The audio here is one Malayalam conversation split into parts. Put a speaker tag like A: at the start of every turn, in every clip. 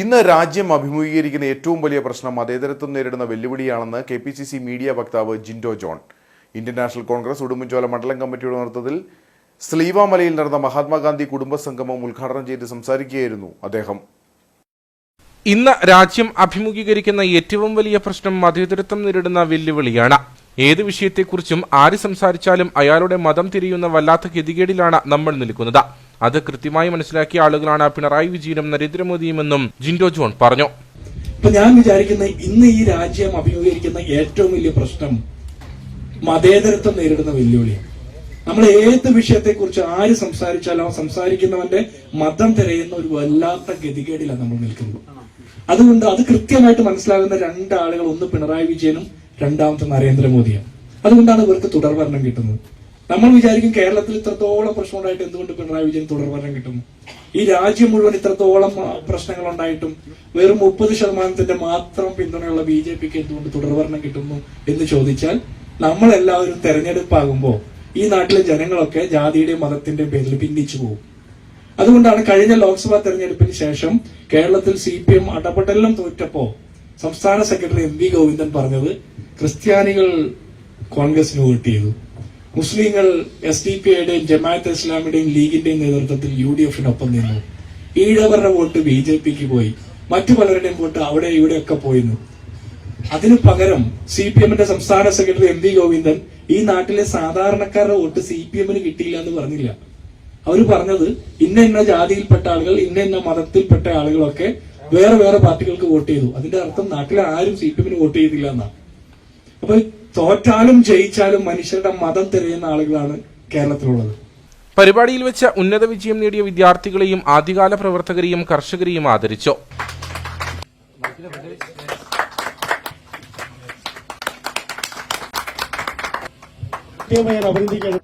A: ഇന്ന് രാജ്യം അഭിമുഖീകരിക്കുന്ന ഏറ്റവും വലിയ പ്രശ്നം മതേതരത്വം നേരിടുന്ന വെല്ലുവിളിയാണെന്ന് K P C C media വക്താവ് Jindo John. Indian National Congress Udumbanchola മണ്ഡലം കമ്മിറ്റിയുടെ നേതൃത്വത്തിൽ സ്ലീവാമലയിൽ നടന്ന മഹാത്മാഗാന്ധി കുടുംബ സംഗമം ഉദ്ഘാടനം ചെയ്ത് സംസാരിക്കുകയായിരുന്നു അദ്ദേഹം.
B: ഇന്ന് രാജ്യം അഭിമുഖീകരിക്കുന്ന ഏറ്റവും വലിയ പ്രശ്നം മതേതരത്വം നേരിടുന്ന വെല്ലുവിളിയാണ്. ഏത് വിഷയത്തെക്കുറിച്ചും ആര് സംസാരിച്ചാലും അയാളുടെ മതം തിരിയുന്ന വല്ലാത്ത ഗതികേടിലാണ് നമ്മൾ നിൽക്കുന്നത്. അത് കൃത്യമായി മനസ്സിലാക്കിയ ആളുകളാണ് പിണറായി വിജയനും നരേന്ദ്രമോദിയുമെന്നും ജിൻഡോ ജോൺ പറഞ്ഞു.
C: ഇപ്പൊ ഞാൻ വിചാരിക്കുന്ന ഇന്ന് ഈ രാജ്യം അഭിമുഖീകരിക്കുന്ന ഏറ്റവും വലിയ പ്രശ്നം മതേതരത്വം നേരിടുന്ന വെല്ലുവിളിയാണ്. നമ്മൾ ഏത് വിഷയത്തെക്കുറിച്ച് ആര് സംസാരിച്ചാലും സംസാരിക്കുന്നവന്റെ മതം തിരയുന്ന ഒരു വല്ലാത്ത ഗതികേടിലാണ് നമ്മൾ നിൽക്കുന്നത്. അതുകൊണ്ട് അത് കൃത്യമായിട്ട് മനസ്സിലാകുന്ന രണ്ടാളുകൾ ഒന്ന് പിണറായി വിജയനും രണ്ടാമത്തെ നരേന്ദ്രമോദിയാണ്. അതുകൊണ്ടാണ് ഇവർക്ക് തുടർഭരണം കിട്ടുന്നത്. നമ്മൾ വിചാരിക്കും കേരളത്തിൽ ഇത്രത്തോളം പ്രശ്നമുണ്ടായിട്ട് എന്തുകൊണ്ട് പിണറായി വിജയൻ തുടർഭരണം കിട്ടുന്നു ഈ രാജ്യം മുഴുവൻ ഇത്രത്തോളം പ്രശ്നങ്ങൾ ഉണ്ടായിട്ടും വെറും മുപ്പത് ശതമാനത്തിന്റെ മാത്രം പിന്തുണയുള്ള ബി ജെ പിക്ക് എന്തുകൊണ്ട് തുടർഭരണം കിട്ടുന്നു എന്ന് ചോദിച്ചാൽ നമ്മൾ എല്ലാവരും തെരഞ്ഞെടുപ്പാകുമ്പോൾ ഈ നാട്ടിലെ ജനങ്ങളൊക്കെ ജാതിയുടെയും മതത്തിന്റെയും പേരിൽ ഭിന്നിച്ചു പോകും. അതുകൊണ്ടാണ് കഴിഞ്ഞ ലോക്സഭാ തെരഞ്ഞെടുപ്പിന് ശേഷം കേരളത്തിൽ സി പി എം അടപെടലിലും തോറ്റപ്പോ സംസ്ഥാന സെക്രട്ടറി എം വി ഗോവിന്ദൻ പറഞ്ഞത് ക്രിസ്ത്യാനികൾ കോൺഗ്രസിന് വോട്ട് ചെയ്തു. മുസ്ലിങ്ങൾ എസ് ഡി പി ഐയുടെയും ജമാഅത്ത് ഇസ്ലാമിയുടെയും ലീഗിന്റെയും നേതൃത്വത്തിൽ യു ഡി എഫിനൊപ്പം നിന്നു. ഈഴവരുടെ വോട്ട് ബി ജെ പിക്ക് പോയി. മറ്റു പലരുടെയും വോട്ട് അവിടെ ഇവിടെയൊക്കെ പോയിരുന്നു. അതിനു പകരം സി പി എമ്മിന്റെ സംസ്ഥാന സെക്രട്ടറി എം വി ഗോവിന്ദൻ ഈ നാട്ടിലെ സാധാരണക്കാരുടെ വോട്ട് സി പി എമ്മിന് കിട്ടിയില്ല എന്ന് പറഞ്ഞില്ല. അവർ പറഞ്ഞത് ഇന്ന ഇന്ന ജാതിയിൽപ്പെട്ട ആളുകൾ ഇന്ന ഇന്ന മതത്തിൽപ്പെട്ട ആളുകളൊക്കെ വേറെ വേറെ പാർട്ടികൾക്ക് വോട്ട് ചെയ്തു. അതിന്റെ അർത്ഥം നാട്ടിലെ ആരും സി പി എമ്മിന് വോട്ട് ചെയ്തില്ല എന്നാണ്. അപ്പൊ തോറ്റാലും ജയിച്ചാലും മനുഷ്യരുടെ മതം തിരയുന്ന ആളുകളാണ് കേരളത്തിലുള്ളത്.
B: പരിപാടിയിൽ വെച്ച് ഉന്നത വിജയം നേടിയ വിദ്യാർത്ഥികളെയും ആദ്യകാല പ്രവർത്തകരെയും കർഷകരെയും ആദരിച്ചു.
D: Thank അഭിനന്ദിക്കുകയാണ്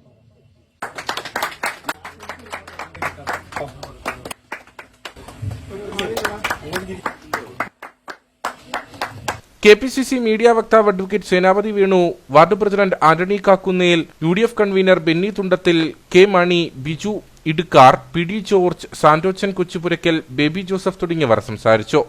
B: K P C C media വക്താവ് advocate Senapathi Venu. Ward president Antony Kakkunnel U D F convener Benny Thundathil K Mani Biju ഇടുക്കാർ P D George Santochan Kochupurakkal Baby Joseph തുടങ്ങിയവർ സംസാരിച്ചു.